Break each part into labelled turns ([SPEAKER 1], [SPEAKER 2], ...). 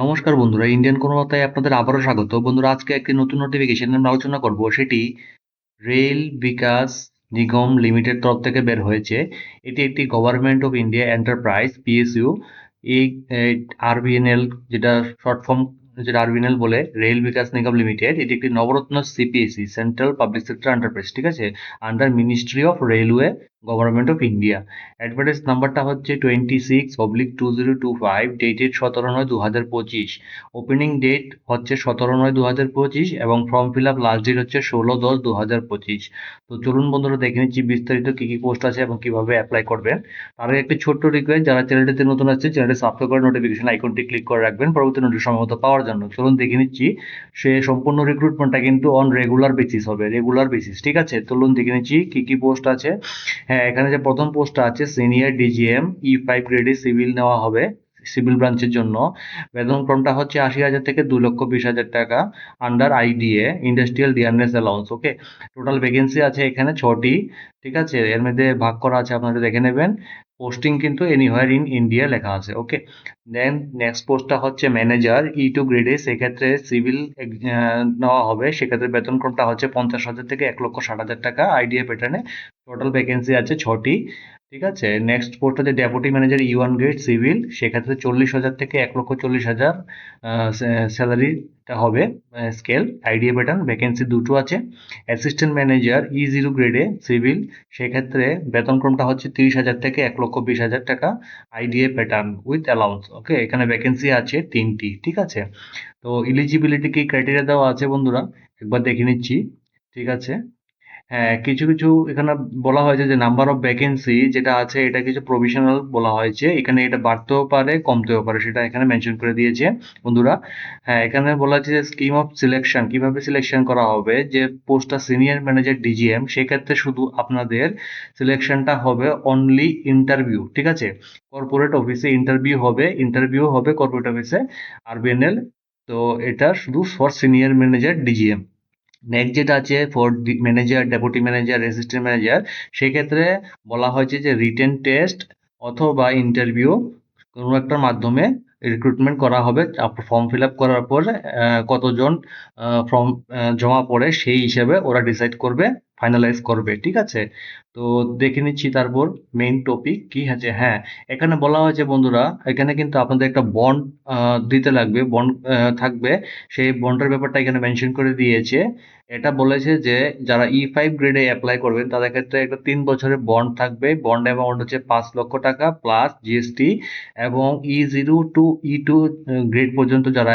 [SPEAKER 1] নমস্কার বন্ধুরা ইন্ডিয়ান কর্মকর্তায় আপনাদের আবারও স্বাগত। বন্ধুরা, আজকে একটি নতুন নোটিফিকেশন আমরা আলোচনা করব। সেটি রেল বিকাশ নিগম লিমিটেড তরফ থেকে বের হয়েছে। এটি একটি government of India enterprise PSU এই আরবিএনএল যেটা শর্ট ফর্ম যেটা আরবিএনএল বলে, রেল বিকাশ নিগম লিমিটেড। এটি একটি Navratna CPSE central public sector enterprise ঠিক আছে? Under ministry of railway government of India advertise নাম্বারটা হচ্ছে twenty six oblique two zero two five dated সতেরো নয় দু হাজার পঁচিশ। ওপেনিং ডেট হচ্ছে সতেরো নয় দু হাজার পঁচিশ এবং form fill up last date হচ্ছে ষোলো দশ দু হাজার পঁচিশ। তো চলুন বন্ধুরা দেখে নিচ্ছি বিস্তারিত কী কী পোস্ট আছে এবং কীভাবে অ্যাপ্লাই করবেন। তার আগে একটি ছোট্ট রিকোয়েস্ট যারা চ্যানেলটিতে নতুন আসছে চ্যানেলটি সাবস্ক্রাইব করে নোটিফিকেশন আইকনটি ক্লিক করে রাখবেন। পরবর্তী নোটিশ সময় পাওয়ার জন্য। চলুন দেখে নিচ্ছি, সে সম্পূর্ণ রিক্রুটমেন্টটা কিন্তু অন রেগুলার বেসিস হবে রেগুলার বেসিস ঠিক আছে? চলুন দেখে নিচ্ছি কী কী পোস্ট আছে। হ্যাঁ এখানে যে প্রথম পোস্টটা আছে সিনিয়র ডিজিএম ই ফাইভ গ্রেডে সিভিল নেওয়া হবে। সিভিল ব্রাঞ্চের জন্য। বেতন ক্রমটা হচ্ছে আশি হাজার থেকে দু লক্ষ বিশ হাজার টাকা under IDA industrial dearness allowance okay total vacancy আছে এখানে ছটি, ঠিক আছে? এর মধ্যে ভাগ করা আছে আপনারা দেখে নেবেন। পোস্টিং কিন্তু এনিহোয়ার ইন ইন্ডিয়া লেখা আছে ওকে দেন নেক্সট পোস্টটা হচ্ছে ম্যানেজার ই টু গ্রেডে সেক্ষেত্রে সিভিল নেওয়া হবে। সেক্ষেত্রে বেতন ক্রমটা হচ্ছে পঞ্চাশ হাজার থেকে এক লক্ষ ষাট হাজার টাকা আইডিএ প্যাটার্নে টোটাল ভ্যাকেন্সি আছে ছটি। ঠিক আছে? নেক্সট পোস্ট হচ্ছে deputy manager E one grade civil সেক্ষেত্রে চল্লিশ হাজার থেকে এক লক্ষ চল্লিশ হাজার স্যালারিটা হবে স্কেল আইডিএ প্যাটার্ন ভ্যাকেন্সি দুটো আছে। অ্যাসিস্ট্যান্ট ম্যানেজার ই জিরো গ্রেডে সিভিল সেক্ষেত্রে বেতনক্রমটা হচ্ছে তিরিশ হাজার থেকে এক লক্ষ বিশ হাজার টাকা IDA pattern with allowance okay এখানে ভ্যাকেন্সি আছে তিনটি, ঠিক আছে? তো ইলিজিবিলিটি কি ক্রাইটেরিয়া দেওয়া আছে বন্ধুরা? একবার দেখে নিচ্ছি, ঠিক আছে? হ্যাঁ কিছু কিছু এখানে বলা হয়েছে যে নাম্বার অফ ভ্যাকেন্সি যেটা আছে, এটা কিছু প্রভিশনাল বলা হয়েছে। এখানে এটা বাড়তেও পারে, কমতেও পারে, সেটা এখানে মেনশন করে দিয়েছে বন্ধুরা। হ্যাঁ এখানে বলা হচ্ছে যে স্কিম অফ সিলেকশন কীভাবে সিলেকশন করা হবে? যে পোস্টটা সিনিয়র ম্যানেজার ডিজিএম সেক্ষেত্রে শুধু আপনাদের সিলেকশনটা হবে অনলি ইন্টারভিউ ঠিক আছে? কর্পোরেট অফিসে ইন্টারভিউ হবে ইন্টারভিউ হবে কর্পোরেট অফিসে আরবিএনএল তো এটা শুধু for senior manager DGM next যেটা আছে for manager deputy manager assistant manager সেক্ষেত্রে বলা হয়েছে যে রিটেন টেস্ট অথবা ইন্টারভিউ কোনো একটার মাধ্যমে রিক্রুটমেন্ট করা হবে। ফর্ম ফিল আপ করার পর কতজন ফর্ম জমা পড়ে সেই হিসেবে ওরা ডিসাইড করবে ফাইনালাইজ করবে, ঠিক আছে? তো দেখে নিচ্ছি তারপর মেইন টপিক কি আছে হ্যাঁ এখানে বলা হয়েছে বন্ধুরা, এখানে কিন্তু আপনাদের একটা বন্ড দিতে লাগবে বন্ড থাকবে। সেই বন্ডের ব্যাপারটা এখানে মেনশন করে দিয়েছে। এটা বলেছে যে যারা ই ফাইভ গ্রেডে অ্যাপ্লাই করবেন, তাদের ক্ষেত্রে একটা তিন বছরের বন্ড থাকবে। বন্ড অ্যামাউন্ট হচ্ছে পাঁচ লক্ষ টাকা প্লাস জিএসটি এবং E zero two E two grade পর্যন্ত যারা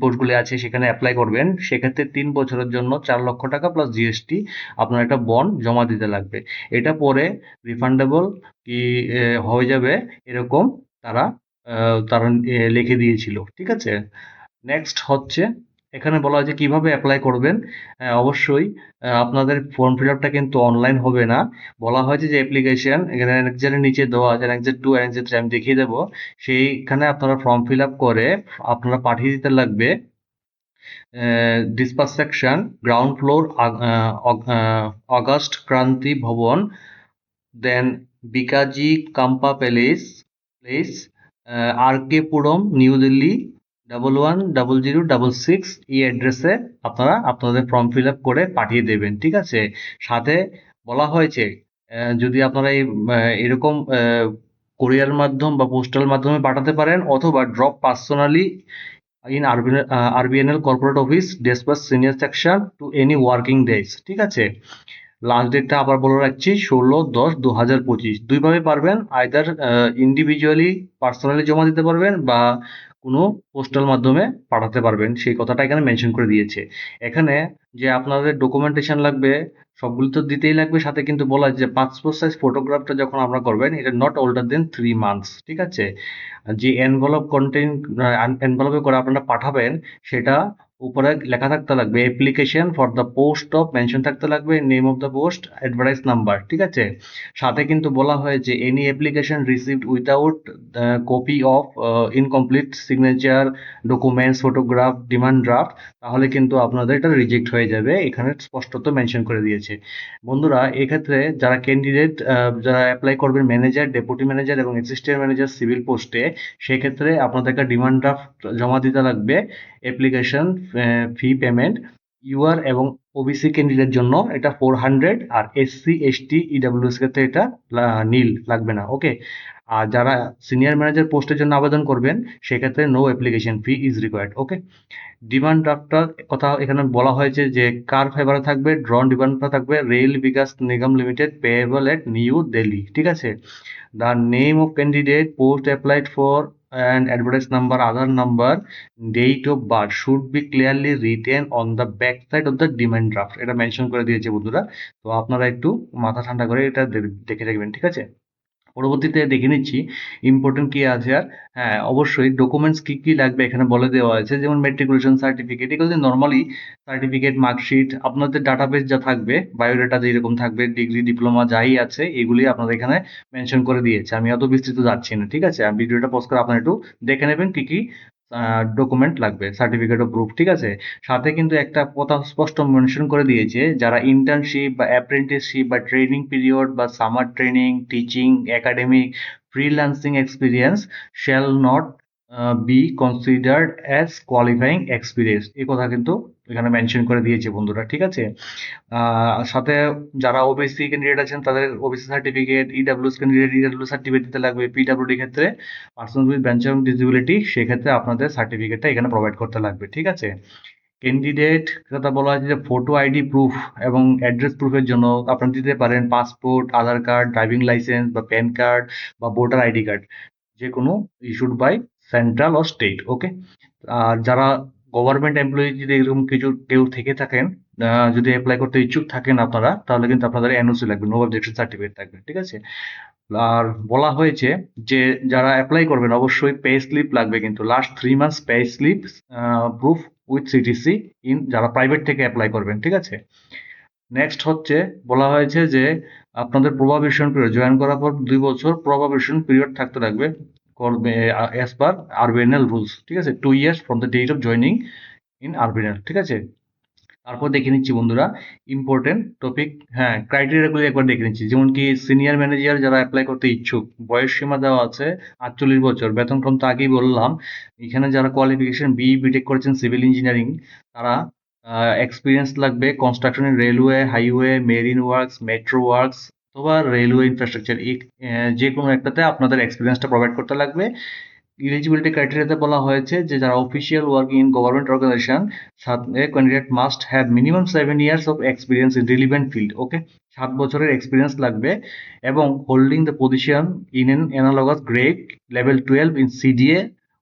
[SPEAKER 1] পোস্টগুলি আছে, সেখানে অ্যাপ্লাই করবেন। সেক্ষেত্রে তিন বছরের জন্য চার লক্ষ টাকা প্লাস জিএসটি আপনার একটা বন্ড জমা দিতে লাগবে। এটা পরে রিফান্ডেবল কি হয়ে যাবে এরকম তারা তারা লিখে দিয়েছিল, ঠিক আছে? নেক্সট হচ্ছে, এখানে বলা হয়েছে কীভাবে অ্যাপ্লাই করবেন? অবশ্যই আপনাদের ফর্ম ফিল আপটা কিন্তু অনলাইন হবে না। বলা হয়েছে যে অ্যাপ্লিকেশন এখানে অ্যানেক্সারের নিচে দেওয়া আছে অ্যানেক্সার টু অ্যানেক্সার থ্রি আমি দেখিয়ে দেবো। সেইখানে আপনারা ফর্ম ফিল আপ করে আপনারা পাঠিয়ে দিতে লাগবে। Despatch section ground floor August Kranti Bhawan then Bhikaji Cama palace, place R K Puram, New Delhi double one double zero double six এই অ্যাড্রেসে আপনারা আপনাদের ফর্ম ফিল আপ করে পাঠিয়ে দেবেন, ঠিক আছে? সাথে বলা হয়েছে যদি আপনারা এই এরকম কোরিয়ার মাধ্যম বা পোস্টাল মাধ্যমে পাঠাতে পারেন, অথবা drop personally in RBNL corporate office despatch senior section to any working days ঠিক আছে? লাস্ট ডেটটা আবার বলে রাখছি, ষোলো দশ দু হাজার পঁচিশ। দুইভাবে পারবেন আইদার ইন্ডিভিজুয়ালি পার্সোনালি জমা দিতে পারবেন বা কোনো পোস্টাল মাধ্যমে পাঠাতে পারবেন। সেই কথাটা এখানে মেনশন করে দিয়েছে। এখানে যে আপনাদের ডকুমেন্টেশন লাগবে সবগুলো তো দিতেই লাগবে, সাথে কিন্তু বলা যে পাসপোর্ট সাইজ ফটোগ্রাফটা যখন আপনারা করবেন, এটা not older than three months ঠিক আছে? যে এনভেলপ কন্টেন্ট এনভেলপে করে আপনারা পাঠাবেন, সেটা উপরে লেখা থাকতে লাগবে application for the post of mention থাকতে লাগবে name of the post advertise number ঠিক আছে? সাথে কিন্তু বলা হয়েছে any application received without copy of incomplete signature documents photograph demand draft তাহলে কিন্তু আপনাদের এটা রিজেক্ট হয়ে যাবে, এখানে স্পষ্টত মেনশন করে দিয়েছে। বন্ধুরা, এক্ষেত্রে যারা ক্যান্ডিডেট যারা অ্যাপ্লাই করবেন ম্যানেজার ডেপুটি ম্যানেজার এবং অ্যাসিস্ট্যান্ট ম্যানেজার সিভিল পোস্টে সেক্ষেত্রে আপনাদেরকে ডিমান্ড ড্রাফট জমা দিতে লাগবে। অ্যাপ্লিকেশন ফি পেমেন্ট ইউআর এবং ওবিসি ক্যান্ডিডেট জন্য এটা ফোর হান্ড্রেড আর এসসি এসটি ইডাব্লিউএস ক্ষেত্রে এটা নীল লাগবে না ওকে আর যারা সিনিয়র ম্যানেজার পোস্টের জন্য আবেদন করবেন, সেক্ষেত্রে no application fee is required okay demand ড্রাফটটার কথা এখানে বলা হয়েছে যে কার ফেভারে থাকবে? ড্রন ডিমান্ডটা থাকবে Rail Vikas Nigam limited payable at New Delhi ঠিক আছে? The name of candidate post applied for and advertise number Aadhaar number date of birth should be clearly written on the back side of the demand draft এটা mention করে দিয়েছে বন্ধুরা। তো আপনারা একটু মাথা ঠান্ডা করে এটা দেখে রাখবেন, ঠিক আছে? পরবর্তীতে দেখে নিচ্ছি ইম্পর্টেন্ট কী আছে আর হ্যাঁ অবশ্যই ডকুমেন্টস কী কী লাগবে এখানে বলে দেওয়া আছে, যেমন মেট্রিকুলেশন সার্টিফিকেট এগুলো নর্মালি সার্টিফিকেট মার্কশিট আপনাদের ডাটাবেস যা থাকবে বায়োডাটা যেরকম থাকবে ডিগ্রি ডিপ্লোমা যাই আছে, এগুলি আপনাদের এখানে মেনশন করে দিয়েছে। আমি অত বিস্তৃত যাচ্ছি না, ঠিক আছে? ভিডিওটা পোস্ট করে আপনারা একটু দেখে নেবেন কী কি ডকুমেন্ট লাগবে সার্টিফিকেট অফ প্রুফ ঠিক আছে? সাথে কিন্তু একটা কথা স্পষ্ট মেনশন করে দিয়েছে, যারা ইন্টার্নশিপ বা অ্যাপ্রেন্টিসশিপ বা ট্রেনিং পিরিয়ড বা summer training teaching academic freelancing experience shall not be considered as qualifying experience এই কথা কিন্তু এখানে মেনশন করে দিয়েছে বন্ধুরা, ঠিক আছে? সাথে যারা ওবিসি ক্যান্ডিডেট আছেন, তাদের OBC certificate EWS candidate EW certificate দিতে লাগবে পিডাব্লিউডি ক্ষেত্রে। পার্সন উইথ অফ ডিসেবিলিটি সেক্ষেত্রে আপনাদের সার্টিফিকেটটা এখানে প্রোভাইড করতে লাগবে, ঠিক আছে? ক্যান্ডিডেট কথা বলা হয়েছে যে ফটো আইডি প্রুফ এবং অ্যাড্রেস প্রুফের জন্য আপনারা দিতে পারেন passport Aadhaar card driving license বা প্যান কার্ড বা ভোটার আইডি কার্ড যে কোনো ইস্যুড বাই সেন্ট্রাল ও স্টেট ওকে আর যারা গভর্নমেন্ট এমপ্লয়ি যদি এরকম কিছু কেউ থেকে থাকেন যদি অ্যাপ্লাই করতে ইচ্ছুক থাকেন আপনারা, তাহলে কিন্তু আপনাদের এনওসি লাগবে নো অবজেকশন সার্টিফিকেট থাকবে, ঠিক আছে? আর বলা হয়েছে যে যারা অ্যাপ্লাই করবেন, অবশ্যই পে স্লিপ লাগবে কিন্তু last three months pay slip proof with CTC in যারা প্রাইভেট থেকে অ্যাপ্লাই করবেন, ঠিক আছে? নেক্সট হচ্ছে, বলা হয়েছে যে আপনাদের প্রভাবেশন পিরিয়ড জয়েন করার পর দুই বছর প্রভাবেশন পিরিয়ড থাকতে লাগবে করবে অ্যাজ পার আরবিএনএল রুলস ঠিক আছে? Two years from the date of joining in RBNL ঠিক আছে? তারপর দেখে নিচ্ছি বন্ধুরা ইম্পর্টেন্ট টপিক হ্যাঁ ক্রাইটেরিয়াগুলো একবার দেখে নিচ্ছি। যেমন কি সিনিয়র ম্যানেজার যারা অ্যাপ্লাই করতে ইচ্ছুক, বয়স সীমা দেওয়া আছে আটচল্লিশ বছর, বেতন কম তো আগেই বললাম। এখানে যারা কোয়ালিফিকেশন বি বিটেক করেছেন সিভিল ইঞ্জিনিয়ারিং তারা এক্সপিরিয়েন্স লাগবে construction railway highway marine works metro works অথবা রেলওয়ে ইনফ্রাস্ট্রাকচার যে কোনো একটাতে আপনাদের এক্সপিরিয়েন্সটা প্রোভাইড করতে লাগবে। ইলিজিবিলিটি ক্রাইটেরিয়াতে বলা হয়েছে যে যারা official working in government organization সাথে candidate must have minimum seven years of experience in relevant field okay সাত বছরের এক্সপিরিয়েন্স লাগবে এবং holding the position in an analogous grade level twelve in CDA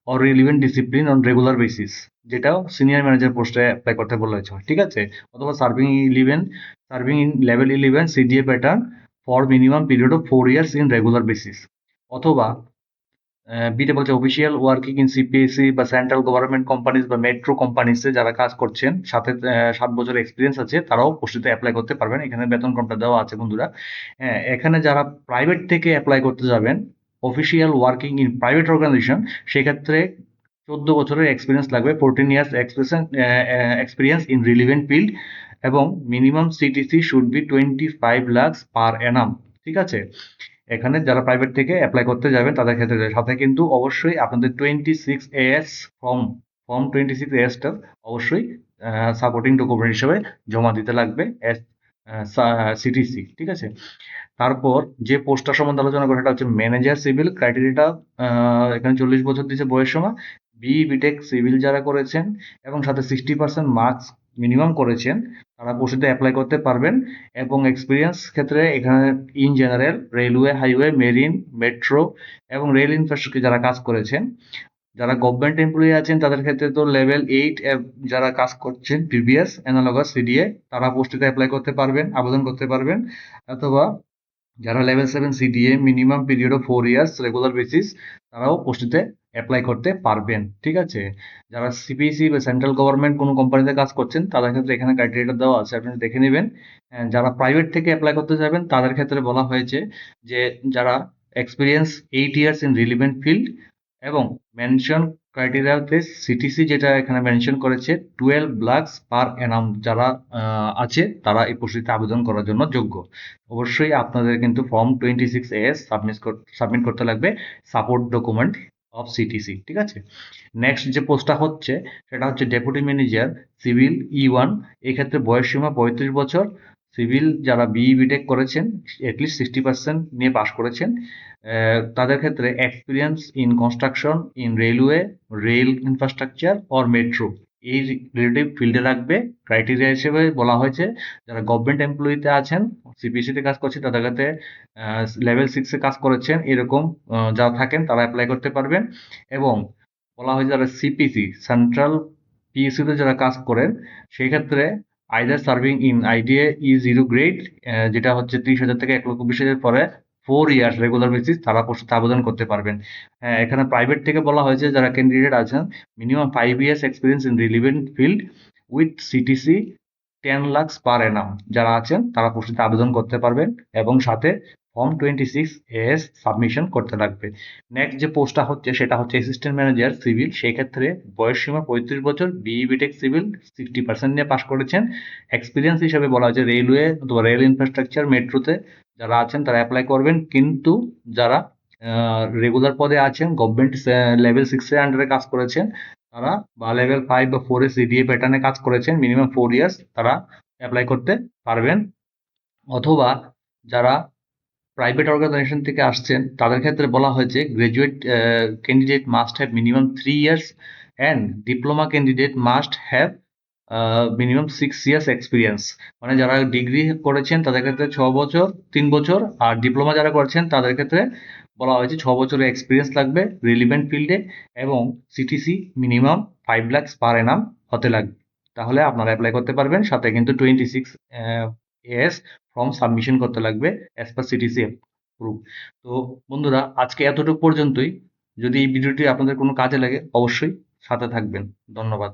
[SPEAKER 1] or relevant discipline on regular basis যেটাও senior manager পোস্টে apply করতে বলা হয়েছে ঠিক আছে? অথবা serving eleven serving in level eleven CDA pattern for minimum period of four years in regular basis অথবা বিতে বলছে অফিসিয়াল ওয়ার্কিং ইন সিপিএসসি বা সেন্ট্রাল গভর্নমেন্ট কোম্পানিজ বা মেট্রো কোম্পানিজে যারা কাজ করছেন, সাথে সাত বছর এক্সপিরিয়েন্স আছে, তারাও পোস্টিতে অ্যাপ্লাই করতে পারবেন। এখানে বেতন কমটা দেওয়া আছে, বন্ধুরা। হ্যাঁ এখানে যারা প্রাইভেট থেকে অ্যাপ্লাই করতে যাবেন official working in private organization সেক্ষেত্রে চোদ্দ বছরের এক্সপিরিয়েন্স লাগবে। Fourteen years experience in relevant field এবং minimum CTC should be twenty five lakhs per annum ঠিক আছে? এখানে যারা প্রাইভেট থেকে অ্যাপ্লাই করতে যাবেন তাদের ক্ষেত্রে সাথে কিন্তু অবশ্যই আপনাদের twenty six S form form twenty six এসটা অবশ্যই সাপোর্টিং ডকুমেন্ট হিসেবে জমা দিতে লাগবে এস সিটিসি ঠিক আছে? তারপর যে পোস্টটার সম্বন্ধে আলোচনা করে, সেটা হচ্ছে ম্যানেজার সিভিল ক্রাইটেরিয়াটা এখানে চল্লিশ বছর দিচ্ছে বয়স সময়। বি বিটেক সিভিল যারা করেছেন, এবং সাথে সিক্সটি পার্সেন্ট মার্কস মিনিমাম করেছেন, তারা পোস্টে অ্যাপ্লাই করতে পারবেন এবং এক্সপিরিয়েন্স ক্ষেত্রে এখানে in general railway highway marine metro এবং রেল ইনফ্রাস্ট্রাকচার যারা কাজ করেছেন, যারা গভর্নমেন্ট এমপ্লয়ি আছেন, তাদের ক্ষেত্রে তো লেভেল এইট যারা কাজ করছেন প্রিভিয়াস অ্যানালগাস সিডিএ তারা পোস্টে অ্যাপ্লাই করতে পারবেন, আবেদন করতে পারবেন, অথবা যারা level seven CDA minimum period of four years regular basis তারাও পোস্টে অ্যাপ্লাই করতে পারবেন, ঠিক আছে? যারা সিপিএসি বা সেন্ট্রাল গভর্নমেন্ট কোনো কোম্পানিতে কাজ করছেন, তাদের ক্ষেত্রে এখানে ক্রাইটেরিয়াটা দেওয়া আছে, আপনি দেখে নেবেন। যারা প্রাইভেট থেকে অ্যাপ্লাই করতে যাবেন, তাদের ক্ষেত্রে বলা হয়েছে যে, যারা experience eight years in relevant field এবং মেনশন ক্রাইটেরিয়াতে সিটিসি যেটা এখানে মেনশন করেছে টুয়েলভ লাক্স পার অ্যানাম যারা আছে, তারা এই পোস্টটিতে আবেদন করার জন্য যোগ্য। অবশ্যই আপনাদের কিন্তু form twenty six S submit submit করতে লাগবে সাপোর্ট ডকুমেন্ট অফ সিটিসি ঠিক আছে? নেক্সট যে পোস্টটা হচ্ছে, সেটা হচ্ছে deputy manager civil E one এক্ষেত্রে বয়সসীমা পঁয়ত্রিশ বছর সিভিল যারা বিই বিটেক করেছেন অ্যাটলিস্ট সিক্সটি পার্সেন্ট নিয়ে পাশ করেছেন তাদের ক্ষেত্রে experience in construction in railway rail infrastructure or metro এই রিলেটিভ ফিল্ডে রাখবে ক্রাইটেরিয়া হিসেবে বলা হয়েছে, যারা গভর্নমেন্ট এমপ্লয়িতে আছেন সিপিসিতে কাজ করছে, তাদের কাছে লেভেল সিক্সে কাজ করেছেন, এরকম যারা থাকেন তারা অ্যাপ্লাই করতে পারবেন। এবং বলা হয়েছে যারা সিপিসি সেন্ট্রাল পিএসসিতে যারা কাজ করেন সেই ক্ষেত্রে either serving in IDA E zero grade যেটা হচ্ছে ত্রিশ হাজার থেকে এক লক্ষ বিশ হাজার পরে ফোর ইয়ার্স রেগুলার বেসিস তারা পোস্টে আবেদন করতে পারবেন। হ্যাঁ এখানে প্রাইভেট থেকে বলা হয়েছে যারা ক্যান্ডিডেট আছেন minimum five years experience in relevant field with CTC ten lakhs per annum যারা আছেন, তারা পোস্টে আবেদন করতে পারবেন এবং সাথে form twenty six S submission করতে লাগবে। নেক্সট যে পোস্টটা হচ্ছে, সেটা হচ্ছে অ্যাসিস্ট্যান্ট ম্যানেজার সিভিল সেই ক্ষেত্রে বয়স সীমা পঁয়ত্রিশ বছর BE BTech civil sixty percent নিয়ে পাশ করেছেন। এক্সপিরিয়েন্স হিসেবে বলা হয়েছে রেলওয়ে অথবা রেল ইনফ্রাস্ট্রাকচার মেট্রোতে যারা আছেন, তারা অ্যাপ্লাই করবেন। কিন্তু যারা রেগুলার পদে আছেন গভর্নমেন্ট লেভেল সিক্সের আন্ডারে কাজ করেছেন, তারা বা লেভেল ফাইভ বা ফোর সিডিএ প্যাটার্নে কাজ করেছেন মিনিমাম ফোর ইয়ার্স তারা অ্যাপ্লাই করতে পারবেন। অথবা যারা প্রাইভেট অর্গানাইজেশন থেকে আসছেন, তাদের ক্ষেত্রে বলা হয়েছে graduate candidate must have minimum three years and diploma candidate must have minimum six years experience মানে যারা ডিগ্রি করেছেন তাদের ক্ষেত্রে ছ বছর, তিন বছর আর ডিপ্লোমা যারা করেছেন তাদের ক্ষেত্রে বলা হয়েছে ছ বছরের এক্সপিরিয়েন্স লাগবে রিলিভেন্ট ফিল্ডে এবং CTC minimum five lakhs per annum হতে লাগবে। তাহলে আপনারা অ্যাপ্লাই করতে পারবেন, সাথে কিন্তু twenty six S form submission করতে লাগবে অ্যাজ পার সিটিসি প্রুফ তো বন্ধুরা, আজকে এতটুকু পর্যন্তই। যদি এই ভিডিওটি আপনাদের কোনো কাজে লাগে, অবশ্যই সাথে থাকবেন। ধন্যবাদ।